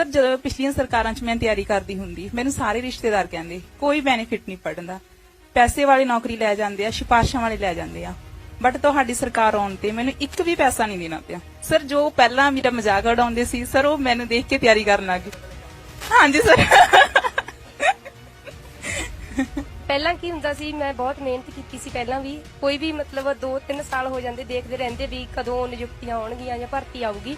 Sir, ਜਦੋਂ ਪਿਛਲੀਆਂ ਸਰਕਾਰਾਂ 'ਚ ਮੈਂ ਤਿਆਰੀ ਕਰਦੀ ਹੁੰਦੀ, ਮੈਨੂੰ ਸਾਰੇ ਰਿਸ਼ਤੇਦਾਰ ਕਹਿੰਦੇ, ਕੋਈ ਬੈਨੀਫਿਟ ਨਹੀਂ ਪੜਨ ਦਾ। ਪੈਸੇ ਵਾਲੀ ਨੌਕਰੀ ਲੈ ਜਾਂਦੇ ਆ ਸਿਫਾਰਸ਼ਾਂ ਵਾਲੇ ਲੈ ਜਾਂਦੇ ਆ। ਬਟ ਤੁਹਾਡੀ ਸਰਕਾਰ ਆਉਣ ਤੇ ਮੈਨੂੰ ਇੱਕ ਵੀ ਪੈਸਾ ਨਹੀਂ ਦੇਣਾ ਪਿਆ। ਸਰ, ਜੋ ਪਹਿਲਾਂ ਮੇਰਾ ਮਜ਼ਾਕ ਉਡਾਉਂਦੇ ਸੀ, ਸਰ, ਉਹ ਮੈਨੂੰ ਦੇਖ ਕੇ ਤਿਆਰੀ ਕਰਨ ਲੱਗ ਗਏ। ਹਾਂਜੀ, ਸਰ। ਪਹਿਲਾਂ ਕੀ ਹੁੰਦਾ ਸੀ, ਮੈਂ ਬਹੁਤ ਮਿਹਨਤ ਕੀਤੀ ਸੀ ਪਹਿਲਾਂ ਵੀ। ਕੋਈ ਵੀ ਮਤਲਬ 2-3 ਸਾਲ ਹੋ ਜਾਂਦੇ, ਦੇਖਦੇ ਰਹਿੰਦੇ ਵੀ ਕਦੋਂ ਨਿਯੁਕਤੀਆਂ ਆਉਣਗੀਆਂ ਜਾਂ ਭਰਤੀ ਆਊਗੀ।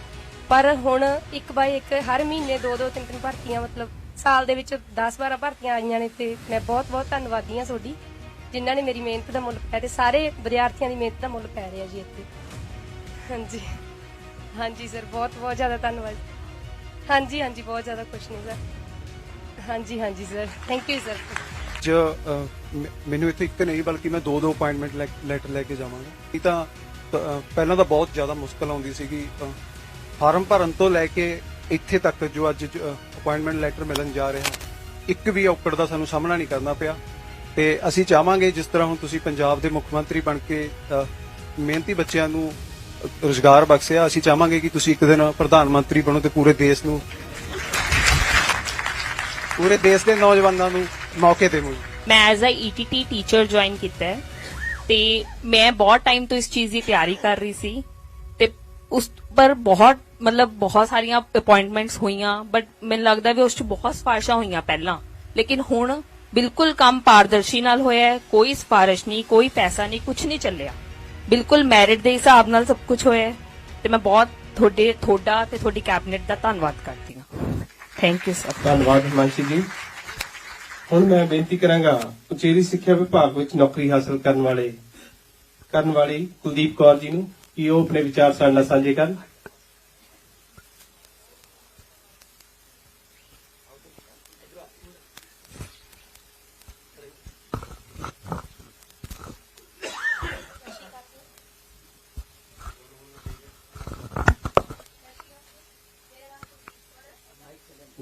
ਪਰ ਹੁਣ ਇੱਕ ਬਾਈ ਇੱਕ ਹਰ ਮਹੀਨੇ ਦੋ ਦੋ ਤਿੰਨ ਤਿੰਨ ਭਰਤੀਆਂ, ਮਤਲਬ ਸਾਲ ਦੇ ਵਿੱਚ 10-12 ਭਰਤੀਆਂ ਆਈਆਂ ਨੇ ਤੇ ਮੈਂ ਬਹੁਤ-ਬਹੁਤ ਧੰਨਵਾਦੀ ਹਾਂ ਤੁਹਾਡੀ, ਜਿਨ੍ਹਾਂ ਨੇ ਮੇਰੀ ਮਿਹਨਤ ਦਾ ਮੁੱਲ ਪਾਇਆ ਤੇ ਸਾਰੇ ਵਿਦਿਆਰਥੀਆਂ ਦੀ ਮਿਹਨਤ ਦਾ ਮੁੱਲ ਪੈ ਰਿਹਾ ਜੀ ਇੱਥੇ। ਹਾਂਜੀ। ਹਾਂਜੀ ਸਰ ਬਹੁਤ-ਬਹੁਤ ਜ਼ਿਆਦਾ ਧੰਨਵਾਦ। ਹਾਂਜੀ ਹਾਂਜੀ, ਬਹੁਤ ਜ਼ਿਆਦਾ ਖੁਸ਼ ਨੇ ਸਰ। ਹਾਂਜੀ ਹਾਂਜੀ ਸਰ। Thank you sir. ਅੱਜ ਮੈਨੂੰ ਇੱਥੇ ਇੱਕ ਨਹੀਂ ਬਲਕਿ ਮੈਂ ਦੋ ਦੋ ਅਪਾਇੰਟਮੈਂਟ ਲੈਟਰ ਲੈ ਕੇ ਜਾਵਾਂਗਾ। ਇਹ ਤਾਂ ਪਹਿਲਾਂ ਤਾਂ ਬਹੁਤ ਜ਼ਿਆਦਾ ਮੁਸ਼ਕਲ ਆਉਂਦੀ ਸੀਗੀ ਫਾਰਮ ਭਰਨ ਤੋਂ ਲੈ ਕੇ ਇੱਥੇ ਤੱਕ ਜੋ ਅੱਜ ਅਪਾਇੰਟਮੈਂਟ ਲੈਟਰ ਮਿਲਣ ਜਾ ਰਿਹਾ, ਇੱਕ ਵੀ ਔਕੜ ਦਾ ਸਾਨੂੰ ਸਾਹਮਣਾ ਨਹੀਂ ਕਰਨਾ ਪਿਆ। ਤੇ ਅਸੀਂ ਚਾਹਾਂਗੇ ਜਿਸ ਤਰ੍ਹਾਂ ਹੁਣ ਤੁਸੀਂ ਪੰਜਾਬ ਦੇ ਮੁੱਖ ਮੰਤਰੀ ਬਣ ਕੇ ਮਿਹਨਤੀ ਬੱਚਿਆਂ ਨੂੰ ਰੋਜ਼ਗਾਰ ਬਖਸ਼ਿਆ, ਅਸੀਂ ਚਾਹਾਂਗੇ ਕਿ ਤੁਸੀਂ ਇੱਕ ਦਿਨ ਪ੍ਰਧਾਨ ਮੰਤਰੀ ਬਣੋ ਤੇ ਪੂਰੇ ਦੇਸ਼ ਨੂੰ, ਪੂਰੇ ਦੇਸ਼ ਦੇ ਨੌਜਵਾਨਾਂ ਨੂੰ ਮੌਕੇ ਦੇਵੋ ਮੈਂ as uh E T T teacher join ਕੀਤਾ ਹੈ ਤੇ ਮੈਂ ਬਹੁਤ ਟਾਈਮ ਤੋਂ ਇਸ ਚੀਜ਼ ਦੀ ਤਿਆਰੀ ਕਰ ਰਹੀ ਸੀ ਤੇ ਉਸ ਪਰ ਬਹੁਤ ਮਤਲਬ ਬਹੁਤ ਸਾਰੀਆਂ ਅਪਾਇੰਟਮੈਂਟਸ ਹੋਈਆਂ ਬਟ ਮੈਨੂੰ ਲੱਗਦਾ ਵੀ ਉਸ 'ਚ ਬਹੁਤ ਸਿਫਾਰਿਸ਼ਾਂ ਹੋਈਆਂ ਪਹਿਲਾਂ। ਲੇਕਿਨ ਹੁਣ ਬਿਲਕੁਲ ਕੰਮ ਪਾਰਦਰਸ਼ੀ ਨਾਲ ਹੋਇਆ ਹੈ, ਕੋਈ ਸਿਫਾਰਿਸ਼ ਨਹੀਂ, ਕੋਈ ਪੈਸਾ ਨਹੀਂ ਕੁਝ ਨਹੀਂ ਚੱਲਿਆ। ਬਿਲਕੁਲ ਮੈਰਿਟ ਦੇ ਹਿਸਾਬ ਨਾਲ ਸਭ ਕੁਝ ਹੋਇਆ ਹੈ। ਤੇ ਮੈਂ ਬਹੁਤ ਤੁਹਾਡੇ, ਤੁਹਾਡਾ ਤੇ ਤੁਹਾਡੀ ਕੈਬਨਿਟ ਦਾ ਧੰਨਵਾਦ ਕਰਦੀ ਹਾਂ। ਥੈਂਕ ਯੂ ਸਰ ਧੰਨਵਾਦ, ਹਿਮਾਂਸ਼ੀ ਜੀ। ਹੁਣ ਮੈਂ ਬੇਨਤੀ ਕਰਾਂਗਾ ਉਚੇਰੀ ਸਿੱਖਿਆ ਵਿਭਾਗ ਵਿੱਚ ਨੌਕਰੀ ਹਾਸਲ ਕਰਨ ਵਾਲੇ, ਕਰਨ ਵਾਲੀ ਕੁਲਦੀਪ ਕੌਰ ਜੀ ਨੂੰ ਕਿ ਉਹ ਆਪਣੇ ਵਿਚਾਰ ਸਾਡੇ ਨਾਲ ਸਾਂਝੇ ਕਰਨ।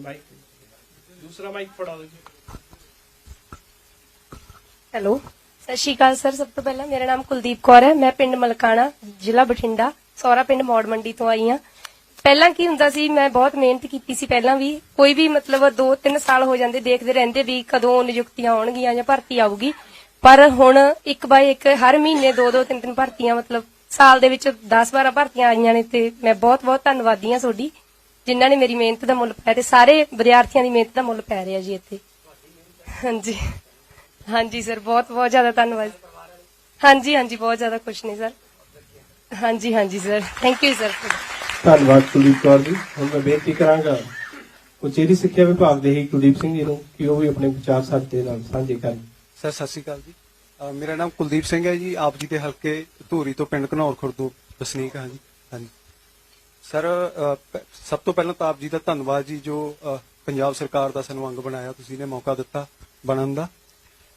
ਮਾਈਕ ਦੂਸਰਾ ਮਾਈਕ ਫੜਾ ਦਿਓ ਹੈਲੋ ਸਤਿ ਸ਼੍ਰੀ ਅਕਾਲ ਸਰ, ਸਭ ਤੋਂ ਪਹਿਲਾਂ ਮੇਰਾ ਨਾਮ ਕੁਲਦੀਪ ਕੌਰ ਹੈ। ਮੈਂ ਪਿੰਡ ਮਲਕਾਣਾ, ਜ਼ਿਲ੍ਹਾ ਬਠਿੰਡਾ, ਸੌਰਾ ਪਿੰਡ ਮੌੜ ਮੰਡੀ ਤੋਂ ਆਈ ਹਾਂ। ਪਹਿਲਾਂ ਕੀ ਹੁੰਦਾ ਸੀ, ਮੈਂ ਬਹੁਤ ਮਿਹਨਤ ਕੀਤੀ ਸੀ ਪਹਿਲਾਂ ਵੀ। ਕੋਈ ਵੀ ਮਤਲਬ 2-3 ਸਾਲ ਹੋ ਜਾਂਦੇ, ਦੇਖਦੇ ਰਹਿੰਦੇ ਵੀ ਕਦੋਂ ਨਿਯੁਕਤੀਆਂ ਆਉਣਗੀਆਂ ਜਾਂ ਭਰਤੀ ਆਊਗੀ। ਪਰ ਹੁਣ ਇੱਕ ਬਾਈ ਇੱਕ, ਹਰ ਮਹੀਨੇ ਦੋ ਦੋ ਤਿੰਨ ਤਿੰਨ ਭਰਤੀਆਂ, ਮਤਲਬ ਸਾਲ ਦੇ ਵਿੱਚ 10-12 ਭਰਤੀਆਂ ਆਈਆਂ ਨੇ ਤੇ ਮੈਂ ਬਹੁਤ-ਬਹੁਤ ਧੰਨਵਾਦੀ ਹਾਂ ਤੁਹਾਡੀ। ਜਿਨ੍ਹਾਂ ਨੇ ਮੇਰੀ ਮਿਹਨਤ ਦਾ ਮੁੱਲ ਪਾਇਆ ਤੇ ਸਾਰੇ ਵਿਦਿਆਰਥੀਆਂ ਦੀ ਮਿਹਨਤ ਦਾ ਮੁੱਲ ਪੈ ਰਿਹਾ ਜੀ ਇੱਥੇ। ਹਾਂਜੀ। ਹਾਂਜੀ ਸਰ ਬਹੁਤ ਬਹੁਤ ਜ਼ਿਆਦਾ ਧੰਨਵਾਦ। ਹਾਂਜੀ ਹਾਂਜੀ ਬਹੁਤ ਜ਼ਿਆਦਾ ਖੁਸ਼ ਨੇ ਸਰ। ਹਾਂਜੀ ਹਾਂਜੀ ਸਰ। Thank you sir. ਧੰਨਵਾਦ ਕੁਲਦੀਪ ਕੌਰ ਜੀ। ਹੁਣ ਮੈਂ ਬੇਨਤੀ ਕਰਾਂਗਾ ਉਚੇਰੀ ਸਿੱਖਿਆ ਵਿਭਾਗ ਦੇ ਹੀ ਕੁਲਦੀਪ ਸਿੰਘ ਜੀ ਨੂੰ ਕਿ ਉਹ ਵੀ ਆਪਣੇ ਵਿਚਾਰ ਸਾਡੇ ਨਾਲ ਸਾਂਝੇ ਕਰਨ। ਸਰ ਸਤਿ ਸ਼੍ਰੀ ਅਕਾਲ ਜੀ। ਮੇਰਾ ਨਾਮ ਕੁਲਦੀਪ ਸਿੰਘ ਹੈ ਜੀ। ਆਪ ਜੀ ਦੇ ਹਲਕੇ ਧੂਰੀ ਤੋਂ ਪਿੰਡ ਘਨੌਰ ਖੁਰਦੋ ਵਸਨੀਕ ਹਾਂ ਜੀ। ਹਾਂਜੀ ਸਰ ਸਭ ਤੋਂ ਪਹਿਲਾਂ ਤਾਂ ਆਪ ਜੀ ਦਾ ਧੰਨਵਾਦ ਜੀ ਜੋ ਪੰਜਾਬ ਸਰਕਾਰ ਦਾ ਸਾਨੂੰ ਅੰਗ ਬਣਾਇਆ, ਤੁਸੀਂ ਨੇ ਮੌਕਾ ਦਿੱਤਾ ਬਣਨ ਦਾ।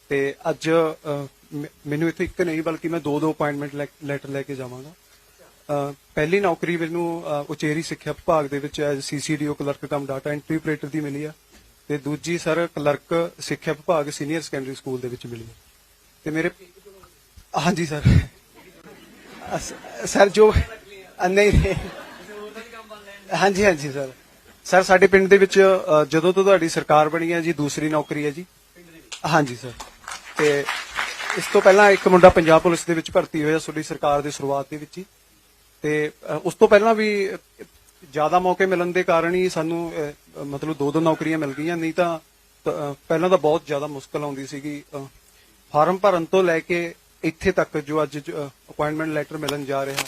ਤੇ ਅੱਜ ਮੈਨੂੰ ਇੱਥੇ ਇੱਕ ਨਹੀਂ ਬਲਕਿ ਮੈਂ ਦੋ ਦੋ ਅਪਾਇੰਟਮੈਂਟ ਲੈਟਰ ਲੈ ਕੇ ਜਾਵਾਂਗਾ। ਪਹਿਲੀ ਨੌਕਰੀ ਮੈਨੂੰ ਉਚੇਰੀ ਸਿੱਖਿਆ ਵਿਭਾਗ ਦੇ ਵਿੱਚ as C C D O clerk cum data entry ਦੀ ਮਿਲੀ ਆ। ਤੇ ਦੂਜੀ ਸਰ ਕਲਰਕ ਸਿੱਖਿਆ ਵਿਭਾਗ ਸੀਨੀਅਰ ਸੈਕੰਡਰੀ ਸਕੂਲ ਦੇ ਵਿੱਚ ਮਿਲੀ ਤੇ ਮੇਰੇ, ਹਾਂਜੀ ਸਰ ਸਰ ਜੋ ਨਹੀਂ। ਹਾਂਜੀ ਹਾਂਜੀ ਸਰ। ਸਰ ਸਾਡੇ ਪਿੰਡ ਦੇ ਵਿੱਚ ਅ, ਜਦੋਂ ਤੋਂ ਤੁਹਾਡੀ ਸਰਕਾਰ ਬਣੀ ਹੈ ਜੀ ਦੂਸਰੀ ਨੌਕਰੀ ਹੈ ਜੀ। ਹਾਂਜੀ ਸਰ। ਤੇ ਇਸ ਤੋਂ ਪਹਿਲਾਂ ਇੱਕ ਮੁੰਡਾ ਪੰਜਾਬ ਪੁਲਿਸ ਦੇ ਵਿੱਚ ਭਰਤੀ ਹੋਇਆ ਤੁਹਾਡੀ ਸਰਕਾਰ ਦੀ ਸ਼ੁਰੂਆਤ ਦੇ ਵਿੱਚ ਹੀ। ਤੇ ਅ, ਉਸ ਤੋਂ ਪਹਿਲਾਂ ਵੀ ਜ਼ਿਆਦਾ ਮੌਕੇ ਮਿਲਣ ਦੇ ਕਾਰਨ ਹੀ ਸਾਨੂੰ ਅ, ਮਤਲਬ ਦੋ ਦੋ ਨੌਕਰੀਆਂ ਮਿਲ ਗਈਆਂ। ਨਹੀਂ ਤਾਂ ਅ, ਪਹਿਲਾਂ ਤਾਂ ਬਹੁਤ ਜ਼ਿਆਦਾ ਮੁਸ਼ਕਲ ਆਉਂਦੀ ਸੀਗੀ। ਅ, ਫਾਰਮ ਭਰਨ ਤੋਂ ਲੈ ਕੇ ਇੱਥੇ ਤੱਕ ਜੋ ਅੱਜ ਅਪਾਇੰਟਮੈਂਟ ਲੈਟਰ ਮਿਲਣ ਜਾ ਰਿਹਾ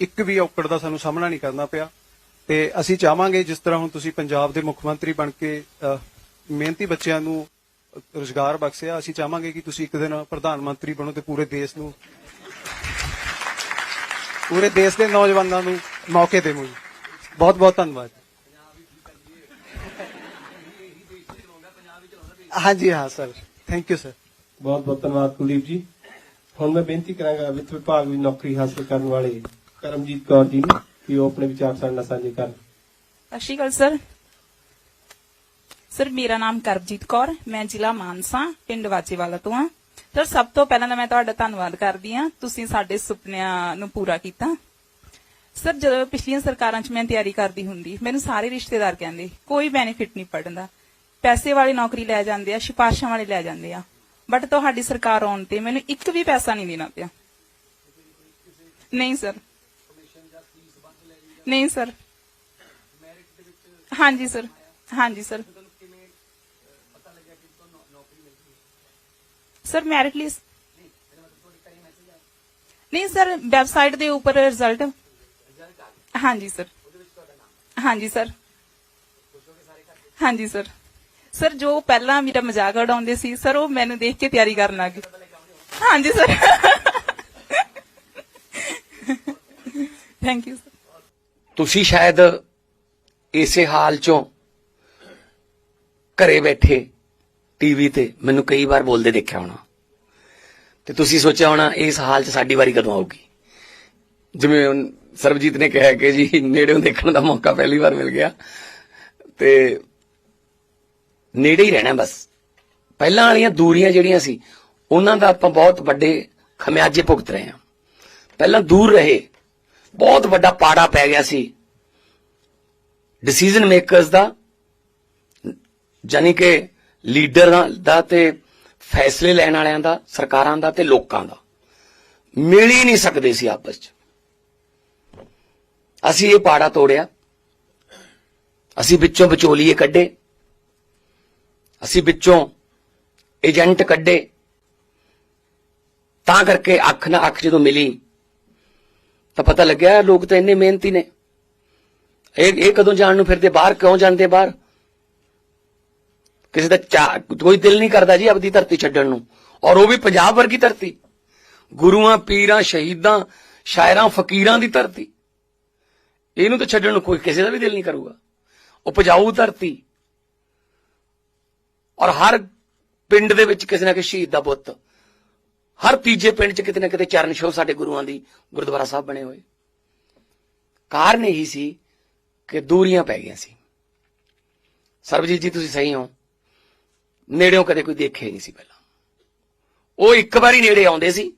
ਇੱਕ ਵੀ ਔਕੜ ਦਾ ਸਾਨੂੰ ਸਾਹਮਣਾ ਨਹੀਂ ਕਰਨਾ ਪਿਆ। ਤੇ ਅਸੀਂ ਚਾਹਾਂਗੇ ਜਿਸ ਤਰ੍ਹਾਂ ਹੁਣ ਤੁਸੀਂ ਪੰਜਾਬ ਦੇ ਮੁੱਖ ਮੰਤਰੀ ਬਣ ਕੇ ਅ, ਮਿਹਨਤੀ ਬੱਚਿਆਂ ਨੂੰ ਰੋਜ਼ਗਾਰ ਬਖਸ਼ਿਆ ਅਸੀਂ ਚਾਹਾਂਗੇ ਕਿ ਤੁਸੀਂ ਇੱਕ ਦਿਨ ਪ੍ਰਧਾਨ ਮੰਤਰੀ ਬਣੋ ਤੇ ਪੂਰੇ ਦੇਸ਼ ਨੂੰ ਪੂਰੇ ਦੇਸ਼ ਦੇ ਨੌਜਵਾਨਾਂ ਨੂੰ ਮੌਕੇ ਦੇਵੋ ਜੀ। ਬਹੁਤ ਬਹੁਤ ਧੰਨਵਾਦ। ਹਾਂਜੀ ਹਾਂ ਸਰ। ਥੈਂਕ ਯੂ ਸਰ ਬਹੁਤ ਬਹੁਤ ਧੰਨਵਾਦ ਕੁਲਦੀਪ ਜੀ। ਹੁਣ ਮੈਂ ਬੇਨਤੀ ਕਰਾਂਗਾ ਵਿੱਤ ਵਿਭਾਗ ਵਿੱਚ ਨੌਕਰੀ ਹਾਸਲ ਕਰਨ ਵਾਲੇ ਕਰਮਜੀਤ ਕੌਰ ਜੀ ਨੂੰ। ਕਿ ਉਹ ਆਪਣੇ ਵਿਚਾਰ ਸਾਡੇ ਨਾਲ ਸਾਂਝੇ ਕਰਨ। ਸਤਿ ਸ਼੍ਰੀ ਅਕਾਲ ਸਰ। ਸਰ, ਮੇਰਾ ਨਾਮ ਕਰਬਜੀਤ ਕੌਰ, ਮੈਂ ਜ਼ਿਲ੍ਹਾ ਮਾਨਸਾ, ਪਿੰਡ ਵਾਚੇਵਾਲਾ ਤੋਂ ਹਾਂ। ਸਰ, ਸਭ ਤੋਂ ਪਹਿਲਾਂ ਤਾਂ ਮੈਂ ਤੁਹਾਡਾ ਧੰਨਵਾਦ ਕਰਦੀ ਹਾਂ, ਤੁਸੀਂ ਸਾਡੇ ਸੁਪਨਿਆਂ ਨੂੰ ਪੂਰਾ ਕੀਤਾ। ਸਰ, ਜਦੋਂ ਪਿਛਲੀਆਂ ਸਰਕਾਰਾਂ 'ਚ ਮੈਂ ਤਿਆਰੀ ਕਰਦੀ ਹੁੰਦੀ, ਮੈਨੂੰ ਸਾਰੇ ਰਿਸ਼ਤੇਦਾਰ ਕਹਿੰਦੇ, ਕੋਈ ਬੈਨੀਫਿਟ ਨਹੀਂ ਪੜਨ ਦਾ। ਪੈਸੇ ਵਾਲੀ ਨੌਕਰੀ ਲੈ ਜਾਂਦੇ ਆ, ਸਿਫਾਰਸ਼ਾਂ ਵਾਲੇ ਲੈ ਜਾਂਦੇ ਆ। ਬਟ ਤੁਹਾਡੀ ਸਰਕਾਰ ਆਉਣ ਤੇ ਮੈਨੂੰ ਇੱਕ ਵੀ ਪੈਸਾ ਨਹੀਂ ਦੇਣਾ ਪਿਆ। ਨਹੀਂ, ਸਰ। ਨਹੀਂ ਸਰ ਹਾਂਜੀ ਸਰ ਹਾਂਜੀ ਸਰ ਸਰ ਮੈਰਿਟ ਲਿਸਟ ਨਹੀਂ ਸਰ ਵੈਬਸਾਈਟ ਦੇ ਉੱਪਰ ਰਿਜ਼ਲਟ ਹਾਂਜੀ ਸਰ ਹਾਂਜੀ ਸਰ ਹਾਂਜੀ ਸਰ ਸਰ ਜੋ ਪਹਿਲਾਂ ਮੇਰਾ ਮਜ਼ਾਕ ਉਡਾਉਂਦੇ ਸੀ ਸਰ ਉਹ ਮੈਨੂੰ ਦੇਖ ਕੇ ਤਿਆਰੀ ਕਰਨ ਲੱਗ ਗਏ। ਹਾਂਜੀ ਸਰ ਥੈਂਕ ਯੂ ਸਰ ਤੁਸੀਂ ਸ਼ਾਇਦ ਇਸੇ ਹਾਲ ਚੋਂ ਘਰੇ ਬੈਠੇ ਟੀਵੀ ਤੇ ਮੈਨੂੰ ਕਈ ਵਾਰ ਬੋਲਦੇ ਦੇਖਿਆ ਹੋਣਾ। ਤੇ ਤੁਸੀਂ ਸੋਚਿਆ ਹੋਣਾ, ਇਸ ਹਾਲ 'ਚ ਸਾਡੀ ਵਾਰੀ ਕਦੋਂ ਆਊਗੀ? ਜਿਵੇਂ ਸਰਬਜੀਤ ਨੇ ਕਿਹਾ ਕਿ ਜੀ, ਨੇੜਿਓਂ ਦੇਖਣ ਦਾ ਮੌਕਾ ਪਹਿਲੀ ਵਾਰ ਮਿਲ ਗਿਆ। ਤੇ ਨੇੜੇ ਹੀ ਰਹਿਣਾ ਬਸ। ਪਹਿਲਾਂ ਵਾਲੀਆਂ ਦੂਰੀਆਂ ਜਿਹੜੀਆਂ ਸੀ, ਉਹਨਾਂ ਦਾ ਆਪਾਂ ਬਹੁਤ ਵੱਡੇ ਖਮਿਆਜੇ ਭੁਗਤ ਰਹੇ ਹਾਂ। ਪਹਿਲਾਂ ਦੂਰ ਰਹੇ ਬਹੁਤ ਵੱਡਾ ਪਾੜਾ ਪੈ ਗਿਆ ਸੀ। ਡਿਸੀਜਨ ਮੇਕਰਸ ਦਾ ਜਾਨੀ ਕਿ ਲੀਡਰਾਂ ਦਾ ਤੇ ਫੈਸਲੇ ਲੈਣ ਵਾਲਿਆਂ ਦਾ, ਸਰਕਾਰਾਂ ਦਾ ਤੇ ਲੋਕਾਂ ਦਾ। ਮਿਲ ਹੀ ਨਹੀਂ ਸਕਦੇ ਸੀ ਆਪਸ 'ਚ। ਅਸੀਂ ਇਹ ਪਾੜਾ ਤੋੜਿਆ। ਅਸੀਂ ਵਿੱਚੋਂ ਵਿਚੋਲੀਏ ਕੱਢੇ। ਅਸੀਂ ਵਿੱਚੋਂ ਏਜੰਟ ਕੱਢੇ। ਤਾਂ ਕਰਕੇ ਅੱਖ ਨਾਲ ਅੱਖ ਜਦੋਂ ਮਿਲੀ ਤਾਂ ਪਤਾ ਲੱਗਿਆ ਲੋਕ ਤਾਂ ਇੰਨੇ ਮਿਹਨਤੀ ਨੇ। ਇਹ ਇਹ ਕਦੋਂ ਜਾਣ ਨੂੰ ਫਿਰਦੇ, ਬਾਹਰ ਕਿਉਂ ਜਾਂਦੇ ਬਾਹਰ? ਕਿਸੇ ਦਾ ਚਾ- ਕੋਈ ਦਿਲ ਨਹੀਂ ਕਰਦਾ ਜੀ ਆਪਦੀ ਧਰਤੀ ਛੱਡਣ ਨੂੰ। ਔਰ ਉਹ ਵੀ ਪੰਜਾਬ ਵਰਗੀ ਧਰਤੀ। ਗੁਰੂਆਂ, ਪੀਰਾਂ, ਸ਼ਹੀਦਾਂ, ਸ਼ਾਇਰਾਂ, ਫਕੀਰਾਂ ਦੀ ਧਰਤੀ। ਇਹਨੂੰ ਤਾਂ ਛੱਡਣ ਨੂੰ ਕੋਈ ਕਿਸੇ ਦਾ ਵੀ ਦਿਲ ਨਹੀਂ ਕਰੂਗਾ। ਉਪਜਾਊ ਧਰਤੀ। ਔਰ ਹਰ ਪਿੰਡ ਦੇ ਵਿੱਚ ਕਿਸੇ ਨਾ ਕਿਸੇ ਸ਼ਹੀਦ ਦਾ ਬੁੱਤ ਹਰ ਤੀਜੇ ਪਿੰਡ 'ਚ ਕਿਤੇ ਨਾ ਕਿਤੇ ਚਰਨ ਛੋਹ ਸਾਡੇ ਗੁਰੂਆਂ ਦੀ ਗੁਰਦੁਆਰਾ ਸਾਹਿਬ ਬਣੇ ਹੋਏ। ਕਾਰਨ ਇਹੀ ਸੀ ਕਿ ਦੂਰੀਆਂ ਪੈ ਗਈਆਂ ਸੀ। ਸਰਬਜੀਤ ਜੀ, ਤੁਸੀਂ ਸਹੀ ਹੋ। ਨੇੜਿਓਂ ਕਦੇ ਕੋਈ ਦੇਖਿਆ ਨਹੀਂ ਸੀ ਪਹਿਲਾਂ। ਉਹ ਇੱਕ ਵਾਰੀ ਨੇੜੇ ਆਉਂਦੇ ਸੀ,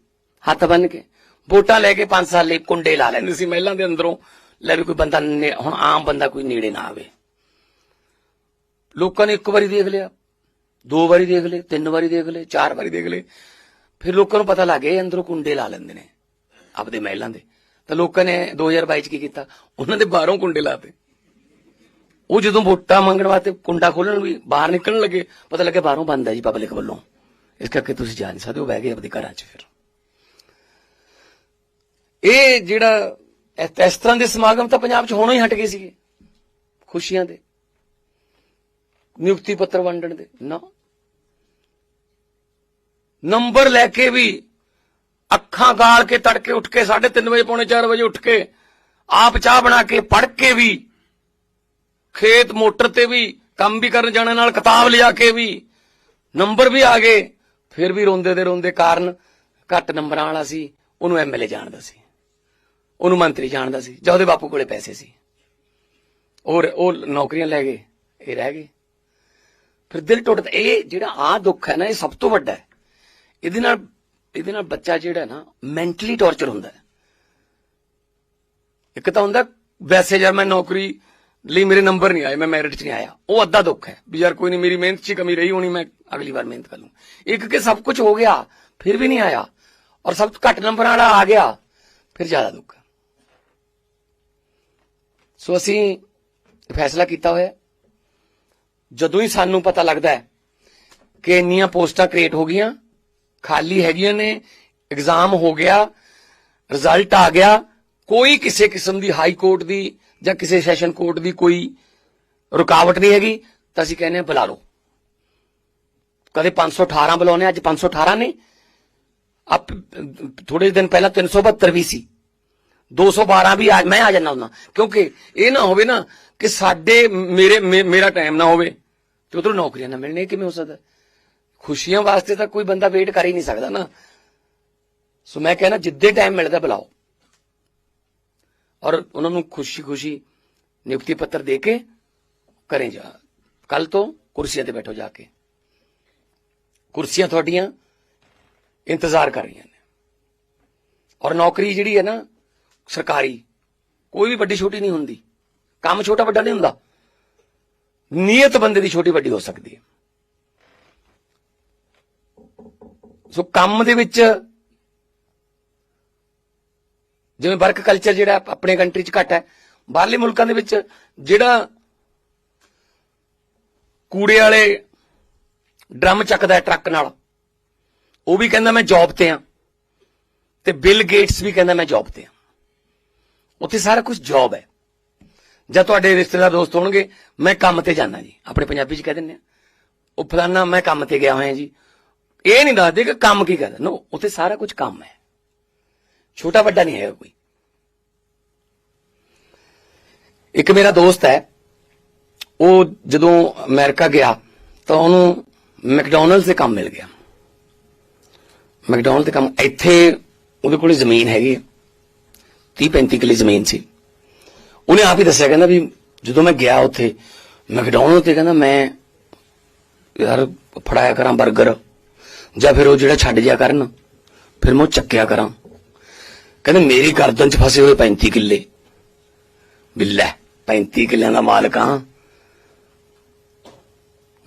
ਹੱਥ ਬੰਨ ਕੇ। ਵੋਟਾਂ ਲੈ ਕੇ 5 ਸਾਲ ਲਈ ਕੁੰਡੇ ਲਾ ਲੈਂਦੇ ਸੀ ਮਹਿਲਾਂ ਦੇ ਅੰਦਰੋਂ। ਲੈ ਵੀ ਕੋਈ ਬੰਦਾ ਹੁਣ ਆਮ ਬੰਦਾ ਕੋਈ ਨੇੜੇ ਨਾ ਆਵੇ। ਲੋਕਾਂ ਨੇ ਇੱਕ ਵਾਰੀ ਦੇਖ ਲਿਆ, ਦੋ ਵਾਰੀ ਦੇਖ ਲਏ, ਤਿੰਨ ਵਾਰੀ ਦੇਖ ਲਏ, ਚਾਰ ਵਾਰੀ ਦੇਖ ਲਏ। ਫਿਰ ਲੋਕਾਂ ਨੂੰ ਪਤਾ ਲੱਗ ਗਿਆ ਅੰਦਰੋਂ ਕੁੰਡੇ ਲਾ ਲੈਂਦੇ ਨੇ, ਆਪਦੇ ਮਹਿਲਾਂ ਦੇ। ਤਾਂ ਲੋਕਾਂ ਨੇ 2022 ਚ ਕੀ ਕੀਤਾ? ਉਹਨਾਂ ਦੇ ਬਾਹਰੋਂ ਕੁੰਡੇ ਲਾਤੇ ਉਹ ਜਦੋਂ ਵੋਟਾਂ ਮੰਗਣ ਵਾਸਤੇ ਕੁੰਡਾ ਖੋਲਣ ਵੀ ਬਾਹਰ ਨਿਕਲਣ ਲੱਗੇ, ਪਤਾ ਲੱਗਿਆ ਬਾਹਰੋਂ ਬੰਦ ਹੈ ਜੀ ਪਬਲਿਕ ਵੱਲੋਂ। ਇਸ ਕਰਕੇ ਤੁਸੀਂ ਜਾ ਨਹੀਂ ਸਕਦੇ, ਉਹ ਬਹਿ ਗਏ ਆਪਦੇ ਘਰਾਂ 'ਚ ਫਿਰ। ਇਹ ਜਿਹੜਾ ਇਸ ਇਸ ਤਰ੍ਹਾਂ ਦੇ ਸਮਾਗਮ ਤਾਂ ਪੰਜਾਬ 'ਚ ਹੋਣੋਂ ਹੀ ਹਟ ਗਏ ਸੀਗੇ। ਖੁਸ਼ੀਆਂ ਦੇ। ਨਿਯੁਕਤੀ ਪੱਤਰ ਵੰਡਣ ਦੇ। ਨਾ। ਨੰਬਰ ਲੈ ਕੇ ਵੀ ਅੱਖਾਂ ਗਾਲ ਕੇ ਤੜਕੇ ਉੱਠ ਕੇ 3:30 ਵਜੇ, ਪੌਣੇ 4 ਵਜੇ ਉੱਠ ਕੇ, ਆਪ ਚਾਹ ਬਣਾ ਕੇ ਪੜ੍ਹ ਕੇ ਵੀ, ਖੇਤ ਮੋਟਰ ਤੇ ਵੀ, ਕੰਮ ਵੀ ਕਰਨ ਜਾਣ ਨਾਲ ਕਿਤਾਬ ਲਿਆ ਕੇ ਵੀ, ਨੰਬਰ ਵੀ ਆ ਗਏ। ਫਿਰ ਵੀ ਰੋਂਦੇ ਦੇ ਰੋਂਦੇ ਕਾਰਨ ਘੱਟ ਨੰਬਰਾਂ ਵਾਲਾ ਸੀ, ਉਹਨੂੰ ਐਮਐਲਏ ਜਾਣਦਾ ਸੀ। ਉਹਨੂੰ ਮੰਤਰੀ ਜਾਣਦਾ ਸੀ, ਜਾਂ ਉਹਦੇ ਬਾਪੂ ਕੋਲੇ ਪੈਸੇ ਸੀ। ਔਰ ਉਹ ਨੌਕਰੀਆਂ ਲੈ ਗਏ, ਇਹ ਰਹਿ ਗਏ। ਫਿਰ ਦਿਲ ਟੁੱਟਦਾ, ਇਹ ਜਿਹੜਾ ਆ ਦੁੱਖ ਹੈ ਨਾ, ਇਹ ਸਭ ਤੋਂ ਵੱਡਾ ਹੈ। ਇਹਦੇ ਨਾਲ ਇਹਦੇ ਨਾਲ ਬੱਚਾ ਜਿਹੜਾ ਨਾ ਮੈਂਟਲੀ ਟੌਰਚਰ ਹੁੰਦਾ ਹੈ। ਇੱਕ ਤਾਂ ਹੁੰਦਾ, ਵੈਸੇ ਯਾਰ ਮੈਂ ਨੌਕਰੀ ਲਈ ਮੇਰੇ ਨੰਬਰ ਨਹੀਂ ਆਏ, ਮੈਂ ਮੈਰਿਟ 'ਚ ਨਹੀਂ ਆਇਆ। ਉਹ ਅੱਧਾ ਦੁੱਖ ਹੈ ਵੀ ਯਾਰ ਕੋਈ ਨਹੀਂ ਮੇਰੀ ਮਿਹਨਤ 'ਚ ਕਮੀ ਰਹੀ ਹੋਣੀ, ਮੈਂ ਅਗਲੀ ਵਾਰ ਮਿਹਨਤ ਕਰ ਲੂੰ। ਇੱਕ ਕਿ ਸਭ ਕੁਝ ਹੋ ਗਿਆ, ਫਿਰ ਵੀ ਨਹੀਂ ਆਇਆ। ਔਰ ਸਭ ਤੋਂ ਘੱਟ ਨੰਬਰਾਂ ਵਾਲਾ ਆ ਗਿਆ, ਫਿਰ ਜ਼ਿਆਦਾ ਦੁੱਖ ਸੋ ਅਸੀਂ ਫੈਸਲਾ ਕੀਤਾ ਹੋਇਆ ਜਦੋਂ ਹੀ ਸਾਨੂੰ ਪਤਾ ਲੱਗਦਾ ਹੈ ਕਿ ਇੰਨੀਆਂ ਪੋਸਟਾਂ ਕ੍ਰੀਏਟ ਹੋ ਗਈਆਂ ਖਾਲੀ ਹੈਗੀਆਂ ਨੇ ਐਗਜ਼ਾਮ ਹੋ ਗਿਆ ਰਿਜ਼ਲਟ ਆ ਗਿਆ, ਕੋਈ ਕਿਸੇ ਕਿਸਮ ਦੀ ਹਾਈ ਕੋਰਟ ਦੀ ਜਾਂ ਕਿਸੇ ਸੈਸ਼ਨ ਕੋਰਟ ਦੀ ਕੋਈ ਰੁਕਾਵਟ ਨਹੀਂ ਹੈਗੀ, ਤਾਂ ਅਸੀਂ ਕਹਿੰਦੇ ਹਾਂ ਬੁਲਾ ਲਓ। ਕਦੇ 518 ਬੁਲਾਉਣੇ ਅੱਜ 518 ਨੇ। ਆਪ ਥੋੜੇ ਦਿਨ ਪਹਿਲਾਂ 372 ਵੀ ਸੀ। 212 ਵੀ ਆ- ਮੈਂ ਆ ਜਾਣਾ ਹੁੰਦਾ, ਕਿਉਂਕਿ ਇਹ ਨਾ ਹੋਵੇ ਨਾ ਕਿ ਸਾਡੇ, ਮੇਰੇ, ਮੇ- ਮੇਰਾ ਟਾਈਮ ਨਾ ਹੋਵੇ, ਤੇ ਉਧਰੋਂ ਨੌਕਰੀਆਂ ਨਾ ਮਿਲਣੇ ਕਿਵੇਂ ਹੋ ਸਕਦਾ? ਖੁਸ਼ੀਆਂ ਵਾਸਤੇ ਤਾਂ ਕੋਈ ਬੰਦਾ ਵੇਟ ਕਰ ਹੀ ਨਹੀਂ ਸਕਦਾ ਨਾ। ਸੋ ਮੈਂ ਕਹਿੰਦਾ ਜਿੱਦੇ ਟਾਈਮ ਮਿਲਦਾ ਬੁਲਾਓ। ਔਰ ਉਹਨਾਂ ਨੂੰ ਖੁਸ਼ੀ-ਖੁਸ਼ੀ ਨਿਯੁਕਤੀ ਪੱਤਰ ਦੇ ਕੇ ਕਰੇ ਜਾ। ਕੱਲ ਤੋਂ ਕੁਰਸੀਆਂ ਤੇ ਬੈਠੋ ਜਾ ਕੇ। ਕੁਰਸੀਆਂ ਤੁਹਾਡੀਆਂ ਇੰਤਜ਼ਾਰ ਕਰ ਰਹੀਆਂ ਨੇ। ਔਰ ਨੌਕਰੀ ਜਿਹੜੀ ਹੈ ਨਾ, ਸਰਕਾਰੀ, ਕੋਈ ਵੀ ਵੱਡੀ ਛੋਟੀ ਨਹੀਂ ਹੁੰਦੀ। ਕੰਮ ਛੋਟਾ ਵੱਡਾ ਨਹੀਂ ਹੁੰਦਾ। ਨੀਅਤ ਬੰਦੇ ਦੀ ਛੋਟੀ ਵੱਡੀ ਹੋ ਸਕਦੀ ਹੈ। ਸੋ ਕੰਮ ਦੇ ਵਿੱਚ ਜਿਵੇਂ ਵਰਕ ਕਲਚਰ ਜਿਹੜਾ ਆਪਣੇ ਕੰਟਰੀ 'ਚ ਘੱਟ ਹੈ, ਬਾਹਰਲੇ ਮੁਲਕਾਂ ਦੇ ਵਿੱਚ ਜਿਹੜਾ ਕੂੜੇ ਵਾਲੇ ਡਰਮ ਚੱਕਦਾ ਟਰੱਕ ਨਾਲ, ਉਹ ਵੀ ਕਹਿੰਦਾ ਮੈਂ ਜੌਬ ਤੇ ਆ ਤੇ ਬਿਲ ਗੇਟਸ ਵੀ ਕਹਿੰਦਾ ਮੈਂ ਜੌਬ ਤੇ ਆ ਉੱਥੇ ਸਾਰਾ ਕੁਝ ਜੌਬ ਹੈ। ਜਾਂ ਤੁਹਾਡੇ ਰਿਸ਼ਤੇਦਾਰ ਦੋਸਤ ਹੋਣਗੇ, ਮੈਂ ਕੰਮ ਤੇ ਜਾਣਾ ਜੀ। ਆਪਣੇ ਪੰਜਾਬੀ 'ਚ ਕਹਿ ਦਿੰਦੇ ਆ, ਉਹ ਫਲਾਨਾ, ਮੈਂ ਕੰਮ ਤੇ ਗਿਆ ਹੋਇਆ ਜੀ। ਇਹ ਨਹੀਂ ਦੱਸਦੇ ਕਿ ਕੰਮ ਕੀ ਕਰਦਾ ਨੋ ਉੱਥੇ ਸਾਰਾ ਕੁਝ ਕੰਮ ਹੈ। ਛੋਟਾ ਵੱਡਾ ਨਹੀਂ ਹੈਗਾ ਕੋਈ। ਇੱਕ ਮੇਰਾ ਦੋਸਤ ਹੈ, ਉਹ ਜਦੋਂ ਅਮਰੀਕਾ ਗਿਆ, ਤਾਂ ਉਹਨੂੰ ਮੈਕਡੋਨਲਡਸ ਦੇ ਕੰਮ ਮਿਲ ਗਿਆ। ਮੈਕਡੋਨਲਡ ਦੇ ਕੰਮ, ਇੱਥੇ ਉਹਦੇ ਕੋਲ ਜ਼ਮੀਨ ਹੈਗੀ 30 35 ਕਿੱਲੇ ਜ਼ਮੀਨ ਸੀ। ਉਹਨੇ ਆਪ ਹੀ ਦੱਸਿਆ, ਕਹਿੰਦਾ ਵੀ ਜਦੋਂ ਮੈਂ ਗਿਆ ਉੱਥੇ ਮੈਕਡੋਨਲਡ ਤੇ ਕਹਿੰਦਾ ਮੈਂ ਯਾਰ ਫੜਾਇਆ ਕਰਾਂ 버ਗਰ ਜਾਂ ਫਿਰ ਉਹ ਜਿਹੜਾ ਛੱਡ ਜਾ ਕਰਨ, ਫਿਰ ਮੈਂ ਉਹ ਚੱਕਿਆ ਕਰਾਂ। ਕਹਿੰਦੇ ਮੇਰੀ ਗਰਦਨ 'ਚ ਫਸੇ ਹੋਏ 35 ਕਿੱਲੇ। ਬਿੱਲਾ 35 ਕਿੱਲਿਆਂ ਦਾ ਮਾਲਕ ਹਾਂ।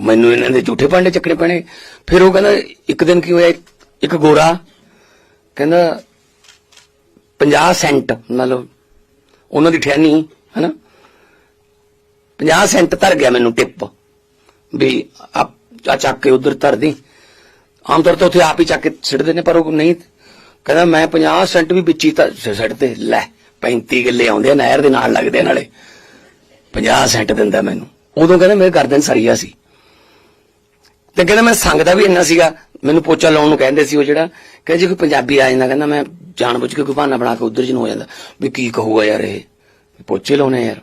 ਮੈਨੂੰ ਇਹਨਾਂ ਦੇ ਝੂਠੇ ਭਾਂਡੇ ਚੱਕਣੇ ਪੈਣੇ। ਫਿਰ ਉਹ ਕਹਿੰਦਾ, ਇੱਕ ਦਿਨ ਕੀ ਹੋਇਆ? ਇੱਕ ਗੋਰਾ। ਕਹਿੰਦਾ 50 ਸੈਂਟ ਮਤਲਬ ਉਹਨਾਂ ਦੀ ਠਹਿਨੀ ਹੈਨਾ? 50 ਸੈਂਟ ਧਰ ਗਿਆ ਮੈਨੂੰ ਟਿਪ। ਵੀ ਆ ਚੱਕ ਕੇ ਉਧਰ ਧਰ ਦੀ। ਆਮ ਤੌਰ ਤੇ ਉੱਥੇ ਆਪ ਹੀ ਚੱਕ ਕੇ ਸਿੱਟਦੇ ਨੇ, ਪਰ ਉਹ ਨਹੀਂ। ਕਹਿੰਦਾ, ਮੈਂ 50 ਸੈਂਟ ਵੀ ਵਿੱਚ ਹੀ ਤਾਂ ਸਿੱਟ ਲੈ 35 ਕਿੱਲੇ ਆਉਂਦੇ ਆ, ਨਹਿਰ ਦੇ ਨਾਲ ਲੱਗਦੇ ਨਾਲੇ। 50 ਸੈਂਟ ਦਿੰਦਾ ਮੈਨੂੰ। ਉਦੋਂ ਕਹਿੰਦਾ, ਮੇਰੇ ਗਰਦਨ ਸਰੀਆ ਸੀ। ਤੇ ਕਹਿੰਦਾ, ਮੈਂ ਸੰਗਦਾ ਵੀ ਇੰਨਾ ਸੀਗਾ, ਮੈਨੂੰ ਪੋਚਾ ਲਾਉਣ ਨੂੰ ਕਹਿੰਦੇ ਸੀ ਉਹ ਜਿਹੜਾ। ਕਹਿੰਦਾ, ਜੇ ਕੋਈ ਪੰਜਾਬੀ ਆ ਜਾਂਦਾ, ਕਹਿੰਦਾ, ਮੈਂ ਜਾਣ ਬੁੱਝ ਕੇ ਕੋਈ ਬਹਾਨਾ ਬਣਾ ਕੇ ਉਧਰ ਜਿਹਨੂੰ ਹੋ ਜਾਂਦਾ, ਵੀ ਕੀ ਕਹੂਗਾ ਯਾਰ ਇਹ? ਪੋਚੇ ਲਾਉਣੇ ਯਾਰ।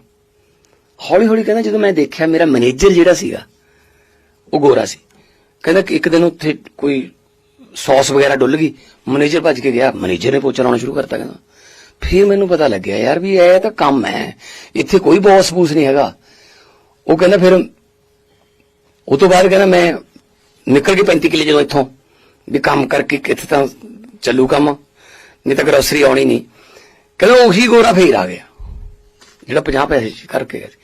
ਹੌਲੀ ਹੌਲੀ ਕਹਿੰਦਾ, ਜਦੋਂ ਮੈਂ ਦੇਖਿਆ, ਮੇਰਾ ਮੈਨੇਜਰ ਜਿਹੜਾ ਸੀਗਾ, ਉਹ ਗੋਰਾ ਸੀ। ਕਹਿੰਦਾ ਕਿ ਇੱਕ ਦਿਨ ਉੱਥੇ ਕੋਈ ਸੌਸ ਵਗੈਰਾ ਡੁੱਲ ਗਈ, ਮੈਨੇਜਰ ਭੱਜ ਕੇ ਗਿਆ, ਮੈਨੇਜਰ ਨੇ ਪੋਚਾ ਲਾਉਣਾ ਸ਼ੁਰੂ ਕਰਤਾ ਕਹਿੰਦਾ। ਫਿਰ ਮੈਨੂੰ ਪਤਾ ਲੱਗਿਆ ਯਾਰ ਵੀ ਇਹ ਤਾਂ ਕੰਮ ਹੈ, ਇੱਥੇ ਕੋਈ ਬੌਸ ਬੂਸ ਨਹੀਂ ਹੈਗਾ। ਉਹ ਕਹਿੰਦਾ ਫਿਰ, ਉਹ ਤੋਂ ਬਾਅਦ ਕਹਿੰਦਾ ਮੈਂ ਨਿਕਲ ਕੇ 35 ਕਿਲੇ ਜਦੋਂ ਇੱਥੋਂ, ਵੀ ਕੰਮ ਕਰਕੇ ਕਿੱਥੇ ਤਾਂ ਚੱਲੂ ਕੰਮ, ਨਹੀਂ ਤਾਂ ਗਰੋਸਰੀ ਆਉਣੀ ਨਹੀਂ। ਕਹਿੰਦਾ ਉਹੀ ਗੋਰਾ ਫੇਰ ਆ ਗਿਆ, ਜਿਹੜਾ 50 ਪੈਸੇ ਕਰਕੇ ਗਿਆ ਸੀ।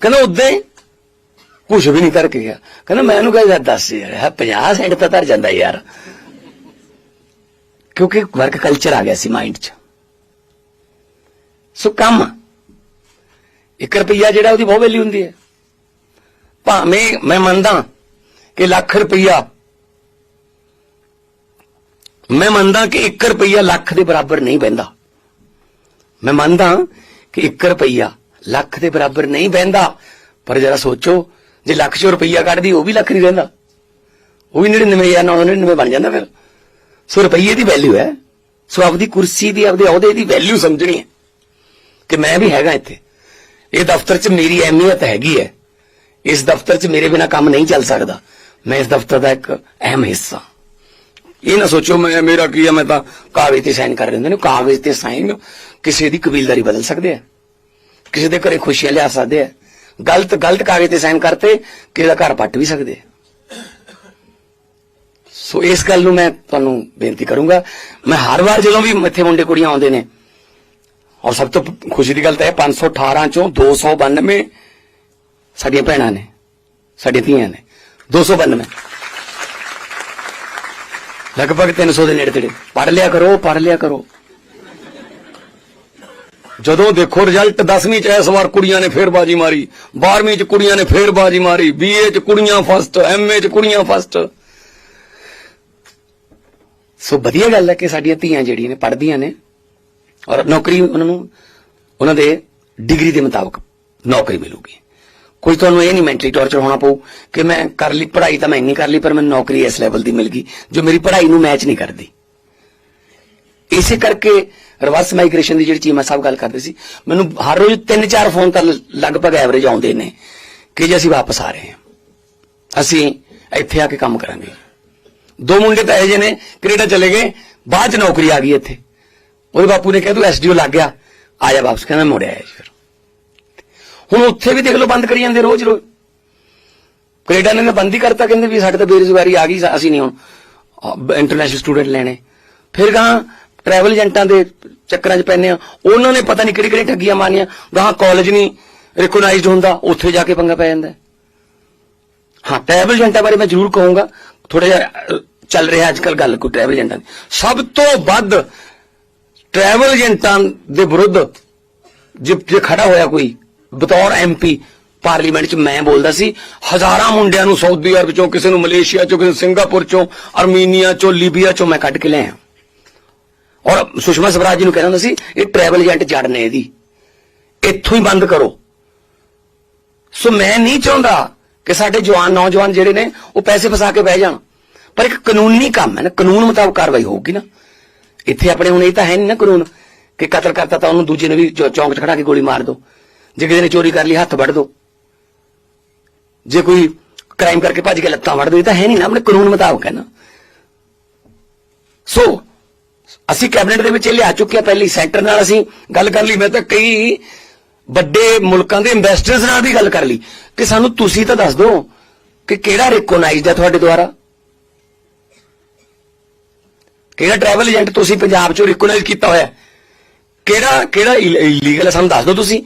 ਕਹਿੰਦਾ ਉਦਾਂ ਕੁਝ ਵੀ ਨਹੀਂ ਕਰਕੇ ਗਿਆ। ਕਹਿੰਦਾ, ਮੈਂ ਉਹਨੂੰ ਕਹਿੰਦਾ, ਦੱਸ ਯਾਰ ਇਹ 50 ਸੈਂਟ ਤਾਂ ਧਰ ਜਾਂਦਾ ਯਾਰ। ਕਿਉਂਕਿ ਵਰਕ ਕਲਚਰ ਆ ਗਿਆ ਸੀ ਮਾਈਂਡ 'ਚ। ਸੋ ਕੰਮ 1 ਰੁਪਈਆ ਜਿਹੜਾ ਉਹਦੀ ਬਹੁਤ ਵੈਲਿਊ ਹੁੰਦੀ ਹੈ। ਭਾਵੇਂ ਮੈਂ ਮੰਨਦਾ ਕਿ ਲੱਖ ਰੁਪਈਆ, ਮੈਂ ਮੰਨਦਾ ਕਿ 1 ਰੁਪਈਆ ਲੱਖ ਦੇ ਬਰਾਬਰ ਨਹੀਂ ਬਹਿੰਦਾ। ਮੈਂ ਮੰਨਦਾ ਕਿ 1 ਰੁਪਈਆ ਲੱਖ ਦੇ ਬਰਾਬਰ ਨਹੀਂ ਬਹਿੰਦਾ, ਪਰ ਜਰਾ ਸੋਚੋ ਜੇ ਲੱਖ ਚੋਂ ਰੁਪਈਆ ਕੱਢਦੀ, ਉਹ ਵੀ ਲੱਖ ਨਹੀਂ ਰਹਿੰਦਾ। ਉਹ ਵੀ 99999 ਬਣ ਜਾਂਦਾ ਫਿਰ। ਸੋ ਰੁਪਈਏ ਦੀ ਵੈਲਿਊ ਹੈ। ਸੋ ਆਪਦੀ ਕੁਰਸੀ ਦੀ, ਆਪਦੇ ਅਹੁਦੇ ਦੀ ਵੈਲਿਊ ਸਮਝਣੀ ਹੈ। ਕਿ ਮੈਂ ਵੀ ਹੈਗਾ ਇੱਥੇ। ਇਹ ਦਫ਼ਤਰ 'ਚ ਮੇਰੀ ਅਹਿਮੀਅਤ ਹੈਗੀ ਹੈ। ਇਸ ਦਫ਼ਤਰ 'ਚ ਮੇਰੇ ਬਿਨਾ ਕੰਮ ਨਹੀਂ ਚੱਲ ਸਕਦਾ। ਮੈਂ ਇਸ ਦਫ਼ਤਰ ਦਾ ਇੱਕ ਅਹਿਮ ਹਿੱਸਾ। ਇਹ ਨਾ ਸੋਚੋ, ਮੈਂ, ਮੇਰਾ ਕੀ ਹੈ? ਮੈਂ ਤਾਂ ਕਾਗਜ਼ ਤੇ ਸਾਈਨ ਕਰ ਦਿੰਦੇ ਨੇ। ਕਾਗਜ਼ ਤੇ ਸਾਈਨ ਕਿਸੇ ਦੀ ਕਬੀਲਦਾਰੀ ਬਦਲ ਸਕਦੇ ਆ। ਕਿਸੇ ਦੇ ਘਰੇ ਖੁਸ਼ੀਆਂ ਲਿਆ ਸਕਦੇ ਆ। ਗਲਤ ਗਲਤ ਕਾਗਜ਼ ਤੇ ਸਾਈਨ ਕਰਤੇ, ਕਿਸੇ ਦਾ ਘਰ ਪੱਟ ਵੀ ਸਕਦੇ। ਸੋ ਇਸ ਗੱਲ ਨੂੰ ਮੈਂ ਤੁਹਾਨੂੰ ਬੇਨਤੀ ਕਰੂੰਗਾ। ਮੈਂ ਹਰ ਵਾਰ ਜਦੋਂ ਵੀ ਇੱਥੇ ਮੁੰਡੇ ਕੁੜੀਆਂ ਆਉਂਦੇ ਨੇ, ਔਰ ਸਭ ਤੋਂ ਖੁਸ਼ੀ ਦੀ ਗੱਲ ਤਾਂ ਇਹ 518 ਚੋਂ 292 ਸਾਡੀਆਂ ਭੈਣਾਂ ਨੇ, ਸਾਡੀਆਂ ਧੀਆਂ ਨੇ। 292 ਲਗਭਗ 300 ਦੇ ਨੇੜੇ ਤੇੜੇ। ਪੜ ਲਿਆ ਕਰੋ ਪੜ ਲਿਆ ਕਰੋ। ਜਦੋਂ ਦੇਖੋ ਰਿਜ਼ਲਟ 10ਵੀਂ ਚ ਇਸ ਵਾਰ ਕੁੜੀਆਂ ਨੇ ਫੇਰ ਬਾਜੀ ਮਾਰੀ 12ਵੀਂ ਚ ਕੁੜੀਆਂ ਨੇ ਫੇਰ ਬਾਜੀ ਮਾਰੀ ਬੀਏ ਚ ਕੁੜੀਆਂ ਫਸਟ ਐਮਏ ਚ ਕੁੜੀਆਂ ਫਸਟ ਸੋ ਵਧੀਆ ਗੱਲ ਹੈ ਕਿ ਸਾਡੀਆਂ ਧੀਆਂ ਜਿਹੜੀਆਂ ਨੇ ਪੜ੍ਹਦੀਆਂ ਨੇ ਔਰ ਨੌਕਰੀ ਉਹਨਾਂ ਨੂੰ, ਉਹਨਾਂ ਦੇ ਡਿਗਰੀ ਦੇ ਮੁਤਾਬਕ ਨੌਕਰੀ ਮਿਲੂਗੀ। ਕੋਈ ਤੁਹਾਨੂੰ ਇਹ ਨਹੀਂ ਮੈਂਟਲੀ ਟੌਰਚਰ ਹੋਣਾ ਪਊ ਕਿ ਮੈਂ ਕਰ ਲਈ, ਪੜ੍ਹਾਈ ਤਾਂ ਮੈਂ ਇੰਨੀ ਕਰ ਲਈ, ਪਰ ਮੈਨੂੰ ਨੌਕਰੀ ਇਸ ਲੈਵਲ ਦੀ ਮਿਲ ਗਈ, ਜੋ ਮੇਰੀ ਪੜ੍ਹਾਈ ਨੂੰ ਮੈਚ ਨਹੀਂ ਕਰਦੀ। ਇਸੇ ਕਰਕੇ ਰਿਵਰਸ ਮਾਈਗ੍ਰੇਸ਼ਨ ਦੀ ਜਿਹੜੀ ਚੀਮਾ ਸਾਹਿਬ ਗੱਲ ਕਰਦੇ ਸੀ। ਮੈਨੂੰ ਹਰ ਰੋਜ਼ 3-4 ਫੋਨ ਤਾਂ ਲਗਭਗ ਐਵਰੇਜ ਆਉਂਦੇ ਨੇ ਕਿ ਜੀ ਅਸੀਂ ਵਾਪਸ ਆ ਰਹੇ ਹਾਂ। ਅਸੀਂ ਇੱਥੇ ਆ ਕੇ ਕੰਮ ਕਰਾਂਗੇ। ਦੋ ਮੁੰਡੇ ਤਾਂ ਇਹੋ ਜਿਹੇ ਨੇ, ਕੈਨੇਡਾ ਚਲੇ ਗਏ, ਬਾਅਦ ਚ ਨੌਕਰੀ ਆ ਗਈ ਇੱਥੇ। ਉਹਦੇ ਬਾਪੂ ਨੇ ਕਿਹਾ, ਤੂੰ ਐਸਡੀਓ ਲੱਗ ਗਿਆ। ਆ ਜਾ ਵਾਪਸ, ਕਹਿੰਦਾ ਮੁੜਿਆ ਆਇਆ ਫਿਰ। ਹੁਣ ਉੱਥੇ ਵੀ ਦੇਖ ਲਓ, ਬੰਦ ਕਰੀ ਜਾਂਦੇ ਰੋਜ਼ ਰੋਜ਼ ਕੈਨੇਡਾ ਨੇ ਤਾਂ ਬੰਦ ਹੀ ਕਰਤਾ, ਕਹਿੰਦੇ ਵੀ ਸਾਡੇ ਤਾਂ ਬੇਰੁਜ਼ਗਾਰੀ ਆ ਗਈ, ਅਸੀਂ ਨਹੀਂ ਹੁਣ ਇੰਟਰਨੈਸ਼ਨਲ ਸਟੂਡੈਂਟ ਲੈਣੇ। ਫਿਰ ਗਾਂ ਟਰੈਵਲ ਏਜੰਟਾਂ ਦੇ ਚੱਕਰਾਂ 'ਚ ਪੈਂਦੇ ਆ। ਉਹਨਾਂ ਨੇ ਪਤਾ ਨਹੀਂ ਕਿਹੜੀ ਕਿਹੜੀ ਠੱਗੀਆਂ ਮਾਰੀਆਂ ਗਾਹਾਂ ਕਾਲਜ ਨਹੀਂ ਰਿਕਗਨਾਈਜ਼ਡ ਹੁੰਦਾ, ਉੱਥੇ ਜਾ ਕੇ ਪੰਗਾ ਪੈ ਜਾਂਦਾ। ਹਾਂ ਟਰੈਵਲ ਏਜੰਟਾਂ ਬਾਰੇ ਮੈਂ ਜ਼ਰੂਰ ਕਹੂੰਗਾ। ਥੋੜਾ ਜਿਹਾ ਚੱਲ ਰਿਹਾ ਅੱਜ ਕੱਲ ਗੱਲ ਕੋਈ ਟਰੈਵਲ ਏਜੰਟਾਂ ਦੀ। ਸਭ ਤੋਂ ਵੱਧ ਟਰੈਵਲ ਏਜੰਟਾਂ ਦੇ ਵਿਰੁੱਧ ਜੇ ਜੇ ਖੜਾ ਹੋਇਆ ਕੋਈ ਬਤੌਰ ਐਮਪੀ ਪਾਰਲੀਮੈਂਟ 'ਚ ਮੈਂ ਬੋਲਦਾ ਸੀ, ਹਜ਼ਾਰਾਂ ਮੁੰਡਿਆਂ ਨੂੰ ਸਾਊਦੀ ਅਰਬ ਚੋਂ, ਕਿਸੇ ਨੂੰ ਮਲੇਸ਼ੀਆ ਚੋਂ, ਕਿਸੇ ਨੂੰ ਸਿੰਗਾਪੁਰ ਚੋਂ ਅਰਮੀਨੀਆ ਚੋਂ ਲੀਬੀਆ ਚੋਂ ਮੈਂ ਕੱਢ ਕੇ ਲਿਆਇਆ। ਔਰ ਸੁਸ਼ਮਾ ਸਵਰਾਜ ਜੀ ਨੂੰ ਕਹਿੰਦਾ ਹੁੰਦਾ ਸੀ, ਇਹ ਟਰੈਵਲ ਏਜੰਟ ਜੜ ਨੇ ਇਹਦੀ। ਇੱਥੋਂ ਹੀ ਬੰਦ ਕਰੋ। ਸੋ ਮੈਂ ਨਹੀਂ ਚਾਹੁੰਦਾ ਕਿ ਸਾਡੇ ਜਵਾਨ, ਨੌਜਵਾਨ ਜਿਹੜੇ ਨੇ, ਉਹ ਪੈਸੇ ਫਸਾ ਕੇ ਬਹਿ ਜਾਣ। ਪਰ ਇੱਕ ਕਾਨੂੰਨੀ ਕੰਮ ਹੈ ਨਾ, ਕਾਨੂੰਨ ਮੁਤਾਬਕ ਕਾਰਵਾਈ ਹੋਊਗੀ ਨਾ। ਇੱਥੇ ਆਪਣੇ ਹੁਣ ਇਹ ਤਾਂ ਹੈ ਨਹੀਂ ਨਾ ਕਾਨੂੰਨ ਕਿ ਕਤਲ ਕਰਤਾ ਤਾਂ ਉਹਨੂੰ ਦੂਜੇ ਨੂੰ ਵੀ ਚੌ- ਚੌਂਕ 'ਚ ਖੜਾ ਕੇ ਗੋਲੀ ਮਾਰ ਦਿਓ ਜੇ ਕਿਸੇ ਨੇ ਚੋਰੀ ਕਰ ਲਈ, ਹੱਥ ਵੱਢ ਦਿਓ ਜੇ ਕੋਈ ਕ੍ਰਾਈਮ ਕਰਕੇ ਭੱਜ ਕੇ ਲੱਤਾਂ ਵੱਢ ਦਿਓ ਇਹ ਤਾਂ ਹੈ ਨਹੀਂ ਨਾ, ਆਪਣੇ ਕਾਨੂੰਨ ਮੁਤਾਬਕ ਹੈ ਨਾ। ਸੋ ਅਸੀਂ ਕੈਬਨਿਟ ਦੇ ਵਿੱਚ ਇਹ ਲਿਆ ਚੁੱਕੇ ਆ, ਪਹਿਲੀ ਸੈਂਟਰ ਨਾਲ ਅਸੀਂ ਗੱਲ ਕਰ ਲਈ। ਮੈਂ ਤਾਂ ਕਈ ਵੱਡੇ ਮੁਲਕਾਂ ਦੇ ਇਨਵੈਸਟਰਸ ਨਾਲ ਵੀ ਗੱਲ ਕਰ ਲਈ ਕਿ ਸਾਨੂੰ ਤੁਸੀਂ ਤਾਂ ਦੱਸ ਦਿਓ ਕਿ ਕਿਹੜਾ ਰਿਕੋਗਨਾਈਜ਼ਡ ਹੈ ਤੁਹਾਡੇ ਦੁਆਰਾ? ਕਿਹੜਾ ਟਰੈਵਲ ਏਜੰਟ ਤੁਸੀਂ ਪੰਜਾਬ ਚੋਂ ਰਿਕੋਗਨਾਈਜ਼ ਕੀਤਾ ਹੋਇਆ? ਕਿਹੜਾ ਕਿਹੜਾ ਇਲੀਗਲ ਹੈ ਸਾਨੂੰ ਦੱਸ ਦਿਓ ਤੁਸੀਂ।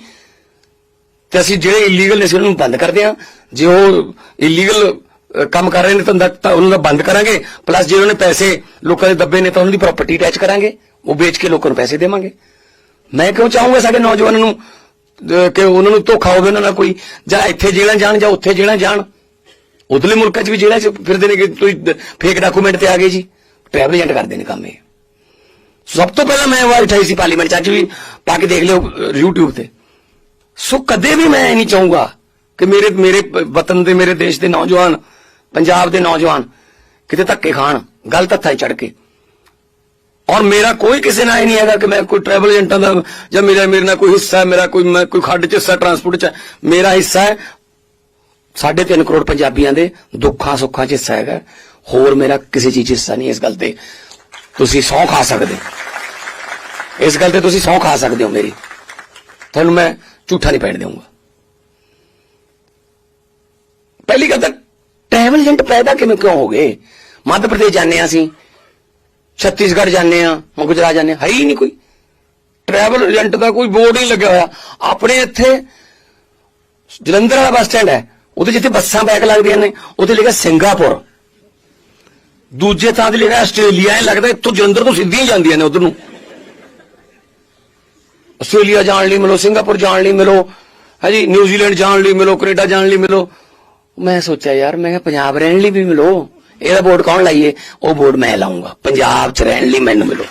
ਤੇ ਅਸੀਂ ਜਿਹੜੇ ਇਲੀਗਲ ਨੇ ਅਸੀਂ ਉਹਨਾਂ ਨੂੰ ਬੰਦ ਕਰਦੇ ਹਾਂ। ਜੇ ਉਹ ਇਲੀਗਲ ਕੰਮ ਕਰ ਰਹੇ ਨੇ ਤਾਂ ਉਹਨਾਂ ਦਾ ਬੰਦ ਕਰਾਂਗੇ। ਪਲੱਸ ਜੇ ਉਹਨਾਂ ਨੇ ਪੈਸੇ ਲੋਕਾਂ ਦੇ ਦੱਬੇ ਨੇ ਤਾਂ ਉਹਨਾਂ ਦੀ ਪ੍ਰਾਪਰਟੀ ਅਟੈਚ ਕਰਾਂਗੇ। ਉਹ ਵੇਚ ਕੇ ਲੋਕਾਂ ਨੂੰ ਪੈਸੇ ਦੇਵਾਂਗੇ। ਮੈਂ ਕਿਉਂ ਚਾਹੂੰਗਾ ਸਾਡੇ ਨੌਜਵਾਨਾਂ ਨੂੰ ਕਿ ਉਹਨਾਂ ਨੂੰ ਧੋਖਾ ਹੋਵੇ ਉਹਨਾਂ ਨਾਲ ਕੋਈ? ਜਾਂ ਇੱਥੇ ਜੇਲ੍ਹਾਂ ਜਾਣ ਜਾਂ ਉੱਥੇ ਜੇਲ੍ਹਾਂ ਜਾਣ। ਉਧਰਲੇ ਮੁਲਕਾਂ 'ਚ ਵੀ ਜੇਲ੍ਹਾਂ 'ਚ ਫਿਰਦੇ ਨੇ ਕਿ ਤੁਸੀਂ ਫੇਕ ਡਾਕੂਮੈਂਟ ਤੇ ਆ ਗਏ ਜੀ। ਟਰੈਵਲ ਏਜੰਟ ਕਰਦੇ ਨੇ ਕੰਮ ਇਹ। ਸਭ ਤੋਂ ਪਹਿਲਾਂ ਮੈਂ ਆਵਾਜ਼ ਉਠਾਈ ਸੀ ਪਾਰਲੀਮੈਂਟ 'ਚ ਅੱਜ ਵੀ ਪਾ ਕੇ ਦੇਖ ਲਿਓ ਅਹ, YouTube ਤੇ। ਸੋ ਕਦੇ ਵੀ ਮੈਂ ਇਹ ਨਹੀਂ ਚਾਹੂੰਗਾ ਕਿ ਮੇਰੇ ਮੇਰੇ ਵਤਨ ਦੇ ਮੇਰੇ ਦੇਸ਼ ਦੇ ਨੌਜਵਾਨ ਪੰਜਾਬ ਦੇ ਨੌਜਵਾਨ ਕਿਤੇ ਧੱਕੇ ਖਾਣ ਗਲਤ ਹੱਥਾਂ 'ਚ ਚੜ ਕੇ। ਔਰ ਮੇਰਾ ਕੋਈ ਕਿਸੇ ਨਾਲ ਇਹ ਨਹੀਂ ਹੈਗਾ ਕਿ ਮੈਂ ਕੋਈ ਟਰੈਵਲ ਏਜੰਟਾਂ ਦਾ ਜਾਂ ਮੇਰਾ, ਮੇਰੇ ਨਾਲ ਕੋਈ ਹਿੱਸਾ ਹੈ, ਮੇਰਾ ਕੋਈ, ਮੈਂ ਕੋਈ ਖੱਡ 'ਚ ਹਿੱਸਾ ਟਰਾਂਸਪੋਰਟ 'ਚ ਮੇਰਾ ਹਿੱਸਾ ਹੈ, ਸਾਢੇ ਤਿੰਨ ਕਰੋੜ ਪੰਜਾਬੀਆਂ ਦੇ ਦੁੱਖਾਂ ਸੁੱਖਾਂ 'ਚ ਹਿੱਸਾ ਹੈਗਾ। ਹੋਰ ਮੇਰਾ ਕਿਸੇ ਚੀਜ਼ 'ਚ ਹਿੱਸਾ ਨਹੀਂ ਇਸ ਗੱਲ ਤੇ। ਤੁਸੀਂ ਸਹੁੰ ਖਾ ਸਕਦੇ ਇਸ ਗੱਲ ਤੇ ਤੁਸੀਂ ਸਹੁੰ ਖਾ ਸਕਦੇ ਹੋ ਮੇਰੀ। ਤੁਹਾਨੂੰ ਮੈਂ ਝੂਠਾ ਨਹੀਂ ਪੈਣ ਦੇਵਾਂਗਾ ਪਹਿਲੀ ਗੱਲ ਤਾਂ ਟਰੈਵਲ ਏਜੰਟ ਪੈਦਾ ਕਿਵੇਂ ਕਿਉਂ ਹੋ ਗਏ? ਮੱਧ ਪ੍ਰਦੇਸ਼ ਜਾਂਦੇ ਹਾਂ ਅਸੀਂ। ਛੱਤੀਸਗੜ੍ਹ ਜਾਂਦੇ ਆ ਗੁਜਰਾਤ ਜਾਂਦੇ ਹੈ। ਹੀ ਨਹੀਂ ਕੋਈ। ਟਰੈਵਲ ਏਜੰਟ ਦਾ ਕੋਈ ਬੋਰਡ ਨਹੀਂ ਲੱਗਿਆ ਹੋਇਆ। ਆਪਣੇ ਇੱਥੇ ਜਲੰਧਰ ਵਾਲਾ ਬੱਸ ਸਟੈਂਡ ਹੈ। ਉਹਦੇ ਜਿੱਥੇ ਬੱਸਾਂ ਬੈਕ ਲੱਗਦੀਆਂ ਨੇ ਉੱਥੇ ਲਿਖਿਆ ਸਿੰਗਾਪੁਰ। ਦੂਜੇ ਥਾਂ ਤੇ ਲਿਖਿਆ ਆਸਟ੍ਰੇਲੀਆ। ਇਹ ਲੱਗਦਾ ਇੱਥੋਂ ਜਲੰਧਰ ਤੋਂ ਸਿੱਧੀਆਂ ਜਾਂਦੀਆਂ ਨੇ ਉਧਰ ਨੂੰ। ਆਸਟ੍ਰੇਲੀਆ ਜਾਣ ਲਈ ਮਿਲੋ, ਸਿੰਗਾਪੁਰ ਜਾਣ ਲਈ ਮਿਲੋ। ਹਾਂਜੀ ਨਿਊਜ਼ੀਲੈਂਡ ਜਾਣ ਲਈ ਮਿਲੋ, ਕੈਨੇਡਾ ਜਾਣ ਲਈ ਮਿਲੋ। ਮੈਂ ਸੋਚਿਆ, ਯਾਰ, ਮੈਂ ਕਿਹਾ ਪੰਜਾਬ ਰਹਿਣ ਲਈ ਵੀ ਮਿਲੋ। ਇਹਦਾ ਬੋਰਡ ਕੌਣ ਲਾਈਏ? ਉਹ ਬੋਰਡ ਮੈਂ ਲਾਉਂਗਾ ਪੰਜਾਬ 'ਚ ਰਹਿਣ ਲਈ ਮੈਨੂੰ ਮਿਲੋ।